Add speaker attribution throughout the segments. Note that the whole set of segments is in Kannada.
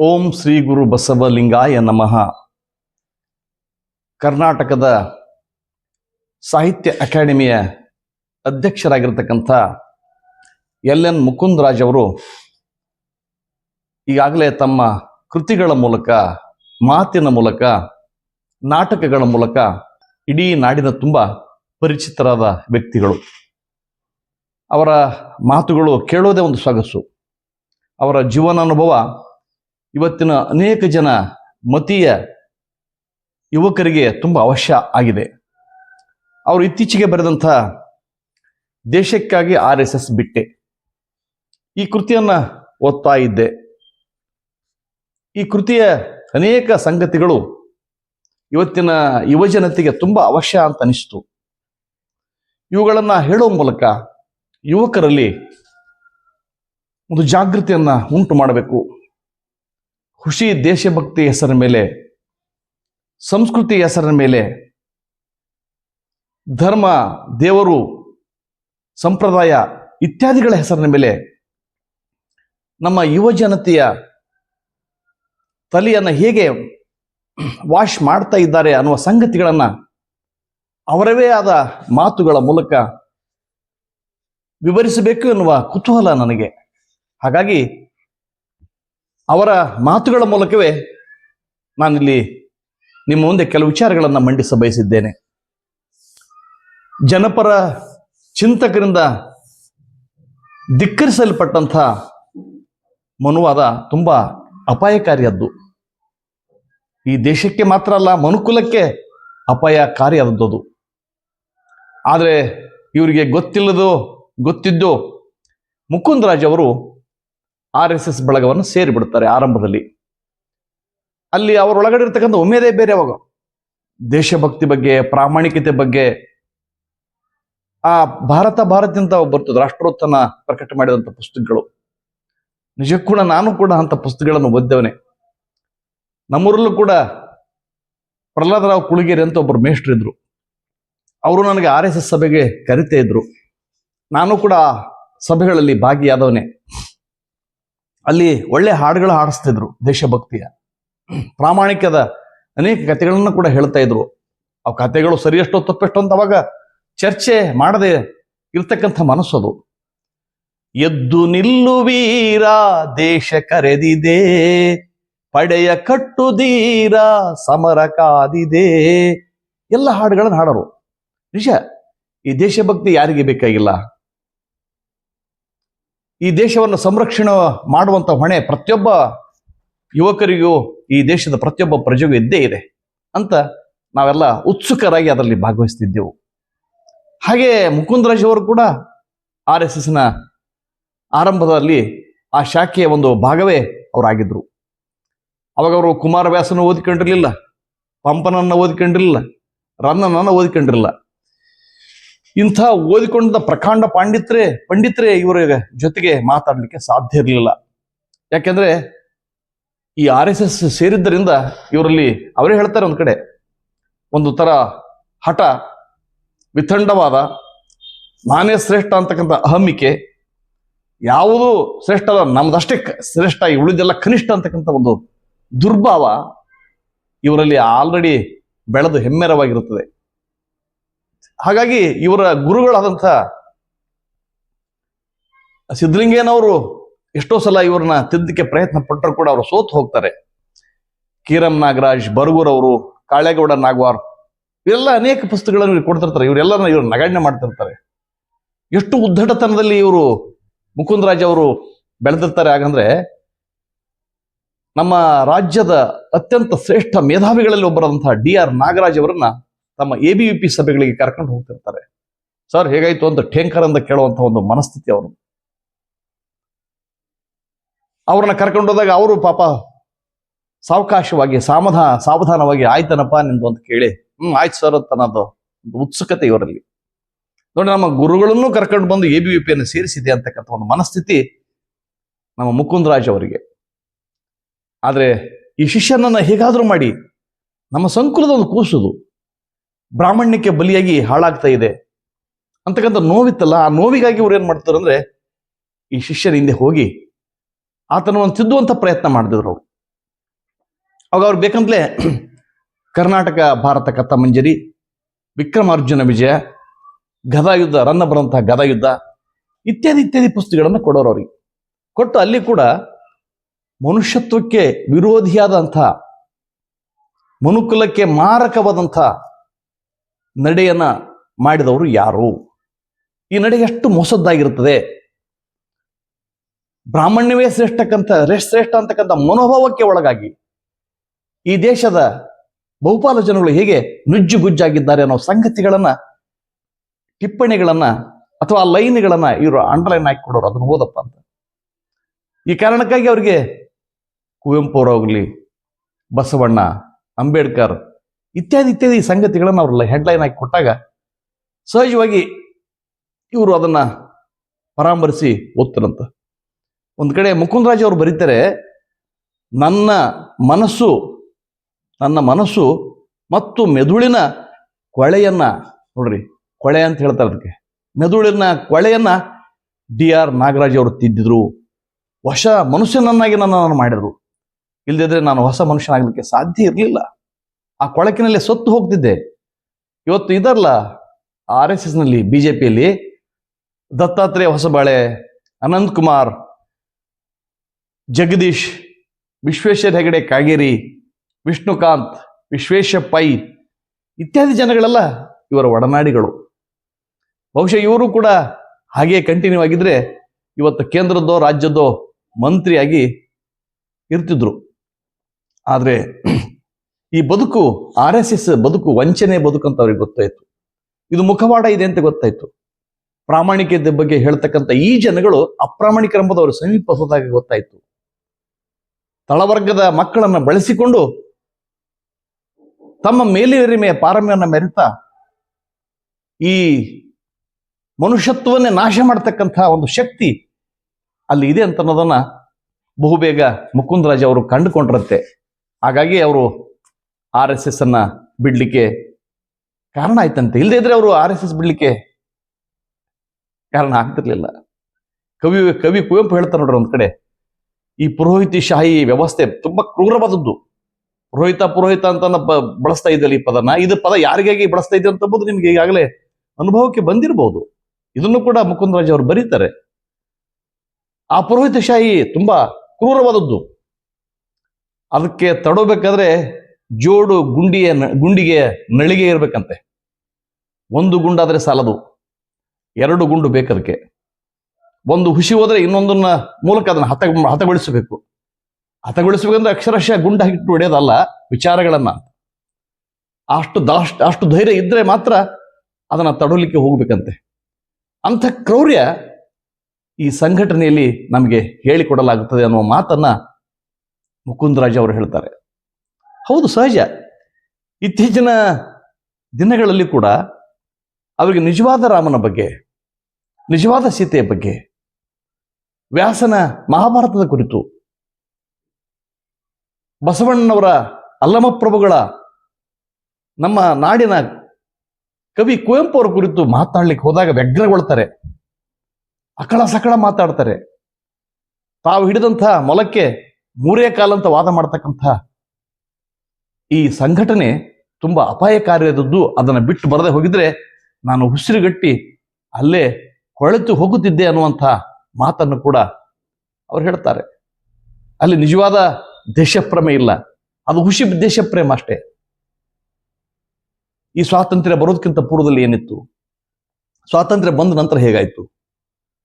Speaker 1: ಓಂ ಶ್ರೀ ಗುರು ಬಸವಲಿಂಗಾಯ ನಮಃ. ಕರ್ನಾಟಕದ ಸಾಹಿತ್ಯ ಅಕಾಡೆಮಿಯ ಅಧ್ಯಕ್ಷರಾಗಿರ್ತಕ್ಕಂಥ ಎಲ್ ಎನ್ ಮುಕುಂದರಾಜ್ ಅವರು ಈಗಾಗಲೇ ತಮ್ಮ ಕೃತಿಗಳ ಮೂಲಕ, ಮಾತಿನ ಮೂಲಕ, ನಾಟಕಗಳ ಮೂಲಕ ಇಡೀ ನಾಡಿನ ತುಂಬ ಪರಿಚಿತರಾದ ವ್ಯಕ್ತಿಗಳು. ಅವರ ಮಾತುಗಳು ಕೇಳೋದೇ ಒಂದು ಸೊಗಸು. ಅವರ ಜೀವನ ಅನುಭವ ಇವತ್ತಿನ ಅನೇಕ ಜನ ಮತೀಯ ಯುವಕರಿಗೆ ತುಂಬ ಅವಶ್ಯ ಆಗಿದೆ. ಅವರು ಇತ್ತೀಚೆಗೆ ಬರೆದಂಥ ದೇಶಕ್ಕಾಗಿ ಆರ್ ಎಸ್ ಎಸ್ ಬಿಟ್ಟೆ. ಈ ಕೃತಿಯನ್ನು ಓದ್ತಾ ಇದ್ದೆ. ಈ ಕೃತಿಯ ಅನೇಕ ಸಂಗತಿಗಳು ಇವತ್ತಿನ ಯುವಜನತೆಗೆ ತುಂಬ ಅವಶ್ಯ ಅಂತ ಅನಿಸ್ತು. ಇವುಗಳನ್ನು ಹೇಳೋ ಮೂಲಕ ಯುವಕರಲ್ಲಿ ಒಂದು ಜಾಗೃತಿಯನ್ನ ಉಂಟು ಮಾಡಬೇಕು. ಖುಷಿ ದೇಶಭಕ್ತಿ ಹೆಸರಿನ ಮೇಲೆ, ಸಂಸ್ಕೃತಿ ಹೆಸರಿನ ಮೇಲೆ, ಧರ್ಮ, ದೇವರು, ಸಂಪ್ರದಾಯ ಇತ್ಯಾದಿಗಳ ಹೆಸರಿನ ಮೇಲೆ ನಮ್ಮ ಯುವ ಜನತೆಯ ತಲೆಯನ್ನು ಹೇಗೆ ವಾಶ್ ಮಾಡ್ತಾ ಇದ್ದಾರೆ ಅನ್ನುವ ಸಂಗತಿಗಳನ್ನು ಅವರವೇ ಆದ ಮಾತುಗಳ ಮೂಲಕ ವಿವರಿಸಬೇಕು ಎನ್ನುವ ಕುತೂಹಲ ನನಗೆ. ಹಾಗಾಗಿ ಅವರ ಮಾತುಗಳ ಮೂಲಕವೇ ನಾನಿಲ್ಲಿ ನಿಮ್ಮ ಮುಂದೆ ಕೆಲವು ವಿಚಾರಗಳನ್ನು ಮಂಡಿಸ ಬಯಸಿದ್ದೇನೆ. ಜನಪರ ಚಿಂತಕರಿಂದ ಧಿಕ್ಕರಿಸಲ್ಪಟ್ಟಂಥ ಮನುವಾದ ತುಂಬ ಅಪಾಯಕಾರಿಯದ್ದು. ಈ ದೇಶಕ್ಕೆ ಮಾತ್ರ ಅಲ್ಲ, ಮನುಕುಲಕ್ಕೆ ಅಪಾಯಕಾರಿಯಾದದ್ದು ಆದರೆ ಇವರಿಗೆ ಗೊತ್ತಿಲ್ಲದೋ ಗೊತ್ತಿದ್ದೋ ಮುಕುಂದರಾಜ್ ಅವರು ಆರ್ ಎಸ್ ಎಸ್ ಬಳಗವನ್ನು ಸೇರಿಬಿಡ್ತಾರೆ ಆರಂಭದಲ್ಲಿ. ಅಲ್ಲಿ ಅವರೊಳಗಡೆ ಇರ್ತಕ್ಕಂಥ ಉಮೇದೇ ಬೇರೆ ಅವಾಗ ದೇಶಭಕ್ತಿ ಬಗ್ಗೆ, ಪ್ರಾಮಾಣಿಕತೆ ಬಗ್ಗೆ. ಆ ಭಾರತ, ಭಾರತಿ ಅಂತ ಬರ್ತದೆ ರಾಷ್ಟ್ರೋತ್ಥಾನ ಪ್ರಕಟ ಮಾಡಿದಂಥ ಪುಸ್ತಕಗಳು. ನಿಜಕ್ಕೂ ನಾನು ಕೂಡ ಅಂತ ಪುಸ್ತಕಗಳನ್ನು ಓದ್ದವನೇ. ನಮ್ಮೂರಲ್ಲೂ ಕೂಡ ಪ್ರಹ್ಲಾದರಾವ್ ಕುಳಿಗೇರಿ ಅಂತ ಒಬ್ಬರು ಮೇಷ್ಟ್ರಿದ್ರು. ಅವರು ನನಗೆ ಆರ್ ಎಸ್ ಎಸ್ ಸಭೆಗೆ ಕರಿತಾ ಇದ್ರು. ನಾನು ಕೂಡ ಸಭೆಗಳಲ್ಲಿ ಭಾಗಿಯಾದವನೇ. ಅಲ್ಲಿ ಒಳ್ಳೆ ಹಾಡುಗಳು ಹಾಡಿಸ್ತಿದ್ರು ದೇಶಭಕ್ತಿಯ. ಪ್ರಾಮಾಣಿಕದ ಅನೇಕ ಕಥೆಗಳನ್ನು ಕೂಡ ಹೇಳ್ತಾ ಇದ್ರು. ಆ ಕಥೆಗಳು ಸರಿಯಷ್ಟೋ ತಪ್ಪೆಷ್ಟೋ ಅಂತ ಅವಾಗ ಚರ್ಚೆ ಮಾಡದೆ ಇರ್ತಕ್ಕಂಥ ಮನಸ್ಸದು ಎದ್ದು ನಿಲ್ಲುವೀರ ದೇಶ ಕರೆದಿದೆ. ಪಡೆಯ ಕಟ್ಟುದೀರ, ಸಮರ ಕಾದಿದೆ. ಎಲ್ಲ ಹಾಡುಗಳನ್ನು ಹಾಡೋರು. ನಿಜ, ಈ ದೇಶಭಕ್ತಿ ಯಾರಿಗೆ ಬೇಕಾಗಿಲ್ಲ? ಈ ದೇಶವನ್ನು ಸಂರಕ್ಷಣೆ ಮಾಡುವಂತ ಹೊಣೆ ಪ್ರತಿಯೊಬ್ಬ ಯುವಕರಿಗೂ ಈ ದೇಶದ ಪ್ರತಿಯೊಬ್ಬ ಪ್ರಜೆಗೂ ಇದ್ದೇ ಇದೆ ಅಂತ ನಾವೆಲ್ಲ ಉತ್ಸುಕರಾಗಿ ಅದರಲ್ಲಿ ಭಾಗವಹಿಸ್ತಿದ್ದೆವು. ಹಾಗೆ ಮುಕುಂದರಾಜ್ ಅವರು ಕೂಡ ಆರ್ ಎಸ್ ಎಸ್ನ ಆರಂಭದಲ್ಲಿ ಆ ಶಾಖೆಯ ಒಂದು ಭಾಗವೇ ಅವರಾಗಿದ್ದರು ಅವಾಗ ಅವರು ಕುಮಾರವ್ಯಾಸನ ಓದಿಕೊಂಡಿರಲಿಲ್ಲ, ಪಂಪನನ್ನ ಓದಿಕೊಂಡಿರಲಿಲ್ಲ, ರನ್ನನನ್ನ ಓದಿಕೊಂಡಿರಲಿಲ್ಲ. ಇಂಥ ಓದಿಕೊಂಡ ಪ್ರಕಾಂಡ ಪಾಂಡಿತ್ರೆ, ಪಂಡಿತ್ರೆ ಇವರ ಜೊತೆಗೆ ಮಾತಾಡಲಿಕ್ಕೆ ಸಾಧ್ಯ ಇರಲಿಲ್ಲ. ಯಾಕೆಂದ್ರೆ ಈ ಆರ್ ಎಸ್ ಎಸ್ ಸೇರಿದ್ದರಿಂದ ಇವರಲ್ಲಿ ಅವರೇ ಹೇಳ್ತಾರೆ ಒಂದು ಕಡೆ, ಒಂದು ತರ ಹಠ, ವಿತಂಡವಾದ, ನಾನೇ ಶ್ರೇಷ್ಠ ಅಂತಕ್ಕಂಥ ಅಹಮಿಕೆ, ಯಾವುದು ಶ್ರೇಷ್ಠ ಅಲ್ಲ, ನಮ್ದಷ್ಟೇ ಶ್ರೇಷ್ಠ ಉಳಿದೆಲ್ಲ ಕನಿಷ್ಠ ಅಂತಕ್ಕಂಥ ಒಂದು ದುರ್ಭಾವ ಇವರಲ್ಲಿ ಆಲ್ರೆಡಿ ಬೆಳೆದು ಹೆಮ್ಮೆರವಾಗಿರುತ್ತದೆ. ಹಾಗಾಗಿ ಇವರ ಗುರುಗಳಾದಂಥ ಸಿದ್ಧಲಿಂಗೇನವರು ಎಷ್ಟೋ ಸಲ ಇವ್ರನ್ನ ತಿದ್ದಕ್ಕೆ ಪ್ರಯತ್ನ ಪಟ್ಟರು ಕೂಡ ಅವರು ಸೋತು ಹೋಗ್ತಾರೆ. ಕೀರಂ ನಾಗರಾಜ್ ಬರಗೂರ್ ಅವರು ಕಾಳೇಗೌಡ ನಾಗವಾರ್, ಇವೆಲ್ಲ ಅನೇಕ ಪುಸ್ತಕಗಳನ್ನು ಇವ್ರಿಗೆ ಕೊಡ್ತಿರ್ತಾರೆ. ಇವರೆಲ್ಲ ಇವರು ನಗಣ್ಯ ಮಾಡ್ತಿರ್ತಾರೆ. ಎಷ್ಟು ಉದ್ದಟತನದಲ್ಲಿ ಇವರು ಮುಕುಂದರಾಜ್ ಅವರು ಬೆಳೆದಿರ್ತಾರೆ ಹಾಗಂದ್ರೆ ನಮ್ಮ ರಾಜ್ಯದ ಅತ್ಯಂತ ಶ್ರೇಷ್ಠ ಮೇಧಾವಿಗಳಲ್ಲಿ ಒಬ್ಬರಾದಂತಹ ಡಿ ಆರ್ ನಾಗರಾಜ್ ಅವರನ್ನ ತಮ್ಮ ಎ ಬಿ ಪಿ ಸಭೆಗಳಿಗೆ ಕರ್ಕೊಂಡು ಹೋಗ್ತಿರ್ತಾರೆ. ಸರ್, ಹೇಗಾಯ್ತು ಅಂತ ಠೇಂಕರ್ ಅಂತ ಕೇಳುವಂತ ಒಂದು ಮನಸ್ಥಿತಿ ಅವರು ಅವ್ರನ್ನ ಕರ್ಕೊಂಡು ಹೋದಾಗ ಅವರು ಪಾಪ ಸಾವಕಾಶವಾಗಿ, ಸಾಮಧ, ಸಾವಧಾನವಾಗಿ ಆಯ್ತನಪ್ಪ ನಿಂದು ಅಂತ ಕೇಳಿ, ಹ್ಮ್, ಆಯ್ತು ಸರ್ ಅಂತ ಅನ್ನೋದು ಒಂದು ಉತ್ಸುಕತೆ ಇವರಲ್ಲಿ. ನೋಡಿ, ನಮ್ಮ ಗುರುಗಳನ್ನು ಕರ್ಕೊಂಡು ಬಂದು ಎ ಬಿ ಯು ಪಿಯನ್ನು ಸೇರಿಸಿದೆ ಅಂತಕ್ಕಂಥ ಒಂದು ಮನಸ್ಥಿತಿ ನಮ್ಮ ಮುಕುಂದರಾಜ್ ಅವರಿಗೆ. ಆದ್ರೆ ಈ ಶಿಷ್ಯನನ್ನ ಹೇಗಾದ್ರೂ ಮಾಡಿ, ನಮ್ಮ ಸಂಕುಲದ ಒಂದು ಕೂಸುದು. ಬ್ರಾಹ್ಮಣ್ಯಕ್ಕೆ ಬಲಿಯಾಗಿ ಹಾಳಾಗ್ತಾ ಇದೆ. ಅಂತಕ್ಕಂಥ ನೋವಿತ್ತಲ್ಲ, ಆ ನೋವಿಗಾಗಿ ಇವ್ರು ಏನ್ ಮಾಡ್ತಾರೆ ಅಂದ್ರೆ, ಈ ಶಿಷ್ಯನ ಹಿಂದೆ ಹೋಗಿ ಆತನ ಒಂದು ತಿದ್ದುವಂತ ಪ್ರಯತ್ನ ಮಾಡಿದ್ರು ಅವರು. ಅವಾಗ ಅವ್ರು ಬೇಕಂತಲೇ ಕರ್ನಾಟಕ, ಭಾರತ ಕತ್ತ ಮಂಜರಿ, ವಿಕ್ರಮಾರ್ಜುನ ವಿಜಯ, ಗದಾಯುದ್ಧ ರನ್ನ ಬರಂತಹ ಗದಾಯುದ್ಧ, ಇತ್ಯಾದಿ ಇತ್ಯಾದಿ ಪುಸ್ತಕಗಳನ್ನು ಕೊಡೋರು ಅವ್ರಿಗೆ. ಕೊಟ್ಟು ಅಲ್ಲಿ ಕೂಡ ಮನುಷ್ಯತ್ವಕ್ಕೆ ವಿರೋಧಿಯಾದಂಥ, ಮನುಕುಲಕ್ಕೆ ಮಾರಕವಾದಂಥ ನಡೆಯನ್ನ ಮಾಡಿದವರು ಯಾರು? ಈ ನಡೆ ಎಷ್ಟು ಮೋಸದ್ದಾಗಿರುತ್ತದೆ? ಬ್ರಾಹ್ಮಣ್ಯವೇ ಶ್ರೇಷ್ಠಕ್ಕಂಥ, ಶ್ರೇಷ್ಠ ಅಂತಕ್ಕಂಥ ಮನೋಭಾವಕ್ಕೆ ಒಳಗಾಗಿ ಈ ದೇಶದ ಬಹುಪಾಲು ಜನಗಳು ಹೇಗೆ ನುಜ್ಜುಗುಜ್ಜಾಗಿದ್ದಾರೆ ಅನ್ನೋ ಸಂಗತಿಗಳನ್ನ, ಟಿಪ್ಪಣಿಗಳನ್ನ ಅಥವಾ ಲೈನ್ಗಳನ್ನ ಇವರು ಅಂಡರ್ಲೈನ್ ಹಾಕಿ ಕೊಡೋರು, ಅದನ್ನ ಓದಪ್ಪ ಅಂತ. ಈ ಕಾರಣಕ್ಕಾಗಿ ಅವರಿಗೆ ಕುವೆಂಪು ಅವರಾಗಲಿ, ಬಸವಣ್ಣ, ಅಂಬೇಡ್ಕರ್ ಇತ್ಯಾದಿ ಇತ್ಯಾದಿ ಸಂಗತಿಗಳನ್ನು ಅವರು ಹೆಡ್ಲೈನ್ ಆಗಿ ಕೊಟ್ಟಾಗ ಸಹಜವಾಗಿ ಇವರು ಅದನ್ನ ಪರಾಮರಿಸಿ ಓದ್ತಾರಂತ. ಒಂದು ಕಡೆ ಮುಕುಂದರಾಜ್ ಅವರು ಬರೀತಾರೆ, ನನ್ನ ಮನಸ್ಸು ನನ್ನ ಮನಸ್ಸು ಮತ್ತು ಮೆದುಳಿನ ಕೊಳೆಯನ್ನ, ನೋಡ್ರಿ, ಕೊಳೆ ಅಂತ ಹೇಳ್ತಾರೆ ಅದಕ್ಕೆ. ಮೆದುಳಿನ ಕೊಳೆಯನ್ನ ಡಿ ಆರ್ ನಾಗರಾಜ್ ಅವರು ತಿದ್ದಿದ್ರು ಹೊಸ ಮನುಷ್ಯನನ್ನಾಗಿ ನನ್ನ ಮಾಡಿದ್ರು. ಇಲ್ಲದಿದ್ರೆ ನಾನು ಹೊಸ ಮನುಷ್ಯನಾಗಲಿಕ್ಕೆ ಸಾಧ್ಯ ಇರಲಿಲ್ಲ. ಆ ಕೊಳಕಿನಲ್ಲಿ ಸೊತ್ತು ಹೋಗ್ತಿದ್ದೆ. ಇವತ್ತು ಇದರಲ್ಲ ಆರ್ ಎಸ್ ಎಸ್ನಲ್ಲಿ ಬಿಜೆಪಿಯಲ್ಲಿ ದತ್ತಾತ್ರೇಯ ಹೊಸಬಾಳೆ ಅನಂತ್ ಕುಮಾರ್ ಜಗದೀಶ್, ವಿಶ್ವೇಶ್ವರ ಹೆಗಡೆ ಕಾಗೇರಿ, ವಿಷ್ಣುಕಾಂತ್ ವಿಶ್ವೇಶ ಪೈ ಇತ್ಯಾದಿ ಜನಗಳೆಲ್ಲ ಇವರ ಒಡನಾಡಿಗಳು. ಬಹುಶಃ ಇವರು ಕೂಡ ಹಾಗೆ ಕಂಟಿನ್ಯೂ ಆಗಿದ್ರೆ ಇವತ್ತು ಕೇಂದ್ರದ್ದೋ, ರಾಜ್ಯದ್ದೋ ಮಂತ್ರಿಯಾಗಿ ಇರ್ತಿದ್ರು. ಆದರೆ ಈ ಬದುಕು ಆರ್ ಎಸ್ ಎಸ್ ಬದುಕು ವಂಚನೆ ಬದುಕು ಅಂತ ಅವ್ರಿಗೆ ಗೊತ್ತಾಯ್ತು. ಇದು ಮುಖವಾಡ ಇದೆ ಅಂತ ಗೊತ್ತಾಯ್ತು. ಪ್ರಾಮಾಣಿಕತೆ ಬಗ್ಗೆ ಹೇಳ್ತಕ್ಕಂಥ ಈ ಜನಗಳು ಅಪ್ರಾಮಾಣಿಕರೆಂಬುದು ಅವರು ಸಮೀಪ ಹೋದಾಗ ಗೊತ್ತಾಯ್ತು. ತಳವರ್ಗದ ಮಕ್ಕಳನ್ನ ಬಳಸಿಕೊಂಡು ತಮ್ಮ ಮೇಲಿರಿಮೆಯ ಪಾರಮ್ಯವನ್ನು ಮೆರಿತಾ ಈ ಮನುಷ್ಯತ್ವವನ್ನೇ ನಾಶ ಮಾಡತಕ್ಕಂತಹ ಒಂದು ಶಕ್ತಿ ಅಲ್ಲಿ ಇದೆ ಅಂತ ಅನ್ನೋದನ್ನ ಬಹುಬೇಗ ಮುಕುಂದರಾಜ ಅವರು ಕಂಡುಕೊಂಡ್ರಂತೆ. ಹಾಗಾಗಿ ಅವರು ಆರ್ ಎಸ್ ಎಸ್ ಅನ್ನ ಬಿಡ್ಲಿಕ್ಕೆ ಕಾರಣ ಆಯ್ತಂತೆ. ಇಲ್ಲದೇ ಇದ್ರೆ ಅವರು ಆರ್ ಎಸ್ ಎಸ್ ಬಿಡ್ಲಿಕ್ಕೆ ಕಾರಣ ಆಗ್ತಿರ್ಲಿಲ್ಲ. ಕವಿ ಕವಿ ಕುವೆಂಪು ಹೇಳ್ತಾರೆ ನೋಡ್ರಿ ಒಂದ್ ಕಡೆ, ಈ ಪುರೋಹಿತಿ ಶಾಹಿ ವ್ಯವಸ್ಥೆ ತುಂಬಾ ಕ್ರೂರವಾದದ್ದು. ಪುರೋಹಿತ ಪುರೋಹಿತ ಅಂತ ಬಳಸ್ತಾ ಇದ್ದಲ್ಲಿ ಈ ಪದನ. ಇದು ಪದ ಯಾರಿಗಾಗಿ ಬಳಸ್ತಾ ಇದೆ ಅಂತಂಬುದು ನಿಮ್ಗೆ ಈಗಾಗಲೇ ಅನುಭವಕ್ಕೆ ಬಂದಿರಬಹುದು ಇದನ್ನು ಕೂಡ ಮುಕುಂದರಾಜ್ ಅವರು ಬರೀತಾರೆ. ಆ ಪುರೋಹಿತ ಶಾಹಿ ತುಂಬಾ ಕ್ರೂರವಾದದ್ದು. ಅದಕ್ಕೆ ತಡೋಬೇಕಾದ್ರೆ ಜೋಡು ಗುಂಡಿಯ ಗುಂಡಿಗೆ ನಳಿಗೆ ಇರಬೇಕಂತೆ. ಒಂದು ಗುಂಡಾದರೆ ಸಾಲದು. ಎರಡು ಗುಂಡು ಬೇಕದಕ್ಕೆ ಒಂದು ಹುಸಿ ಹೋದ್ರೆ ಇನ್ನೊಂದನ್ನ ಮೂಲಕ ಅದನ್ನ ಹತ, ಹತಗೊಳಿಸಬೇಕು. ಹತಗೊಳಿಸಬೇಕಂದ್ರೆ ಅಕ್ಷರಶಃ ಗುಂಡ ಹಿಟ್ಟು ಹೊಡೆಯೋದಲ್ಲ ವಿಚಾರಗಳನ್ನ ಅಷ್ಟು ಅಷ್ಟು ಧೈರ್ಯ ಇದ್ರೆ ಮಾತ್ರ ಅದನ್ನ ತಡೋಲಿಕ್ಕೆ ಹೋಗ್ಬೇಕಂತೆ. ಅಂಥ ಕ್ರೌರ್ಯ ಈ ಸಂಘಟನೆಯಲ್ಲಿ ನಮಗೆ ಹೇಳಿಕೊಡಲಾಗುತ್ತದೆ ಅನ್ನುವ ಮಾತನ್ನ ಮುಕುಂದರಾಜ್ ಅವರು ಹೇಳ್ತಾರೆ. ಹೌದು, ಸಹಜ. ಇತ್ತೀಚಿನ ದಿನಗಳಲ್ಲಿ ಕೂಡ ಅವರಿಗೆ ನಿಜವಾದ ರಾಮನ ಬಗ್ಗೆ, ನಿಜವಾದ ಸೀತೆಯ ಬಗ್ಗೆ, ವ್ಯಾಸನ ಮಹಾಭಾರತದ ಕುರಿತು, ಬಸವಣ್ಣನವರ ಅಲ್ಲಮಪ್ರಭುಗಳ ನಮ್ಮ ನಾಡಿನ ಕವಿ ಕುವೆಂಪು ಅವರ ಕುರಿತು ಮಾತಾಡ್ಲಿಕ್ಕೆ ಹೋದಾಗ ವ್ಯಗ್ರಗೊಳ್ತಾರೆ. ಅಕಳ ಸಕಳ ಮಾತಾಡ್ತಾರೆ. ತಾವು ಹಿಡಿದಂಥ ಮೊಲಕ್ಕೆ ಮೂರೇ ಕಾಲಂತ ವಾದ ಮಾಡ್ತಕ್ಕಂಥ ಈ ಸಂಘಟನೆ ತುಂಬಾ ಅಪಾಯಕಾರಿಯಾದದ್ದು, ಅದನ್ನು ಬಿಟ್ಟು ಬರದೆ ಹೋಗಿದ್ರೆ ನಾನು ಉಸಿರುಗಟ್ಟಿ ಅಲ್ಲೇ ಕೊಳೆತು ಹೋಗುತ್ತಿದ್ದೆ ಅನ್ನುವಂಥ ಮಾತನ್ನು ಕೂಡ ಅವ್ರು ಹೇಳ್ತಾರೆ. ಅಲ್ಲಿ ನಿಜವಾದ ದೇಶಪ್ರೇಮ ಇಲ್ಲ. ಅದು ಹುಸಿ ದೇಶಪ್ರೇಮ ಅಷ್ಟೇ. ಈ ಸ್ವಾತಂತ್ರ್ಯ ಬರೋದಕ್ಕಿಂತ ಪೂರ್ವದಲ್ಲಿ ಏನಿತ್ತು? ಸ್ವಾತಂತ್ರ್ಯ ಬಂದ ನಂತರ ಹೇಗಾಯ್ತು?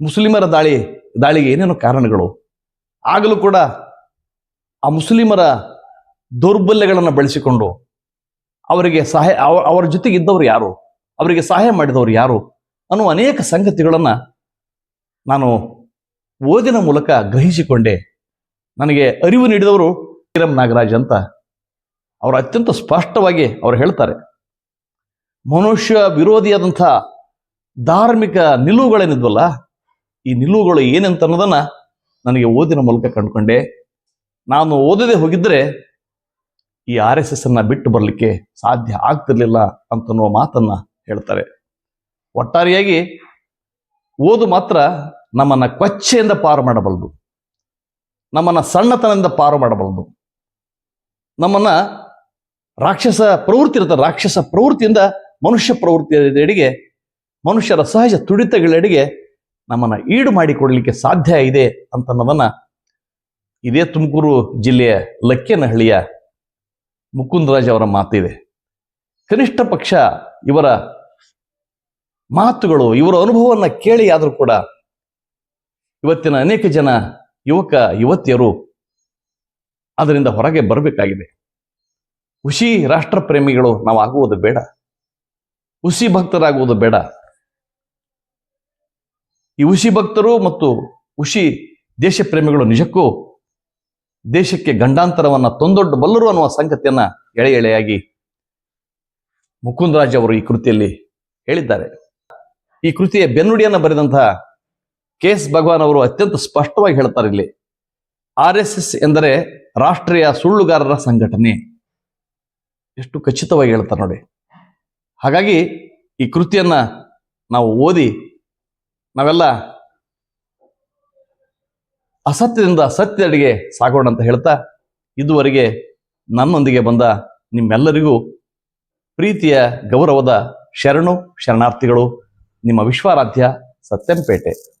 Speaker 1: ಮುಸ್ಲಿಮರ ದಾಳಿ, ದಾಳಿಗೆ ಏನೇನೋ ಕಾರಣಗಳು? ಆಗಲೂ ಕೂಡ ಆ ಮುಸ್ಲಿಮರ ದೌರ್ಬಲ್ಯಗಳನ್ನು ಬೆಳೆಸಿಕೊಂಡು ಅವರಿಗೆ ಸಹಾಯ, ಅವ- ಅವರ ಜೊತೆಗೆ ಇದ್ದವರು ಯಾರು? ಅವರಿಗೆ ಸಹಾಯ ಮಾಡಿದವರು ಯಾರು? ಅನ್ನುವ ಅನೇಕ ಸಂಗತಿಗಳನ್ನ ನಾನು ಓದಿನ ಮೂಲಕ ಗ್ರಹಿಸಿಕೊಂಡೆ. ನನಗೆ ಅರಿವು ನೀಡಿದವರು ಕಿರಂ ನಾಗರಾಜ್ ಅಂತ. ಅವರು ಅತ್ಯಂತ ಸ್ಪಷ್ಟವಾಗಿ ಅವರು ಹೇಳ್ತಾರೆ. ಮನುಷ್ಯ ವಿರೋಧಿಯಾದಂಥ ಧಾರ್ಮಿಕ ನಿಲುವುಗಳೇನಿದ್ವಲ್ಲ, ಈ ನಿಲುವುಗಳು ಏನಂತ ಅನ್ನೋದನ್ನ ನನಗೆ ಓದಿನ ಮೂಲಕ ಕಂಡುಕೊಂಡೆ. ನಾನು ಓದದೆ ಹೋಗಿದ್ರೆ ಈ ಆರ್ ಎಸ್ ಎಸ್ ಅನ್ನ ಬಿಟ್ಟು ಬರಲಿಕ್ಕೆ ಸಾಧ್ಯ ಆಗ್ತಿರ್ಲಿಲ್ಲ ಅಂತನ್ನುವ ಮಾತನ್ನ ಹೇಳ್ತಾರೆ. ಒಟ್ಟಾರೆಯಾಗಿ ಓದು ಮಾತ್ರ ನಮ್ಮನ್ನ ಕೊಚ್ಚೆಯಿಂದ ಪಾರು ಮಾಡಬಲ್ಲದು ನಮ್ಮನ್ನ ಸಣ್ಣತನದಿಂದ ಪಾರು ಮಾಡಬಲ್ಲದು ನಮ್ಮನ್ನ ರಾಕ್ಷಸ ಪ್ರವೃತ್ತಿ ಇರುತ್ತೆ, ರಾಕ್ಷಸ ಪ್ರವೃತ್ತಿಯಿಂದ ಮನುಷ್ಯ ಪ್ರವೃತ್ತಿಯೆಡೆಗೆ ಮನುಷ್ಯರ ಸಹಜ ತುಡಿತಗಳೆಡೆಗೆ ನಮ್ಮನ್ನ ಈಡು ಮಾಡಿಕೊಡ್ಲಿಕ್ಕೆ ಸಾಧ್ಯ ಇದೆ ಅಂತನ್ನೋದನ್ನ ಇದೇ ತುಮಕೂರು ಜಿಲ್ಲೆಯ ಲಕ್ಕೇನಹಳ್ಳಿಯ ಮುಕುಂದರಾಜ್ ಅವರ ಮಾತಿದೆ. ಕನಿಷ್ಠ ಪಕ್ಷ ಇವರ ಮಾತುಗಳು, ಇವರ ಅನುಭವವನ್ನು ಕೇಳಿ ಆದರೂ ಕೂಡ ಇವತ್ತಿನ ಅನೇಕ ಜನ ಯುವಕ, ಯುವತಿಯರು ಅದರಿಂದ ಹೊರಗೆ ಬರಬೇಕಾಗಿದೆ. ಹುಸಿ ರಾಷ್ಟ್ರ ಪ್ರೇಮಿಗಳು ನಾವು ಆಗುವುದು ಬೇಡ. ಹುಸಿ ಭಕ್ತರಾಗುವುದು ಬೇಡ. ಈ ಹುಸಿ ಭಕ್ತರು ಮತ್ತು ಹುಸಿ ದೇಶ ಪ್ರೇಮಿಗಳು ನಿಜಕ್ಕೂ ದೇಶಕ್ಕೆ ಗಂಡಾಂತರವನ್ನ ತೊಂದೊಡ್ಡ ಬಲ್ಲರು ಅನ್ನುವ ಸಂಗತಿಯನ್ನ ಎಳೆ ಎಳೆಯಾಗಿ ಮುಕುಂದರಾಜ್ ಅವರು ಈ ಕೃತಿಯಲ್ಲಿ ಹೇಳಿದ್ದಾರೆ. ಈ ಕೃತಿಯ ಬೆನ್ನುಡಿಯನ್ನು ಬರೆದಂತಹ ಕೆ ಎಸ್ ಭಗವಾನ್ ಅವರು ಅತ್ಯಂತ ಸ್ಪಷ್ಟವಾಗಿ ಹೇಳ್ತಾರೆ ಇಲ್ಲಿ. ಆರ್ ಎಸ್ ಎಸ್ ಎಂದರೆ ರಾಷ್ಟ್ರೀಯ ಸುಳ್ಳುಗಾರರ ಸಂಘಟನೆ. ಎಷ್ಟು ಖಚಿತವಾಗಿ ಹೇಳ್ತಾರೆ ನೋಡಿ. ಹಾಗಾಗಿ ಈ ಕೃತಿಯನ್ನ ನಾವು ಓದಿ ನಾವೆಲ್ಲ ಅಸತ್ಯದಿಂದ ಸತ್ಯದೆಡೆಗೆ ಸಾಗೋಣ ಅಂತ ಹೇಳ್ತಾ ಇದುವರೆಗೆ ನನ್ನೊಂದಿಗೆ ಬಂದ ನಿಮ್ಮೆಲ್ಲರಿಗೂ ಪ್ರೀತಿಯ, ಗೌರವದ ಶರಣು, ಶರಣಾರ್ಥಿಗಳು, ನಿಮ್ಮ ವಿಶ್ವಾರಾಧ್ಯ ಸತ್ಯಂಪೇಟೆ.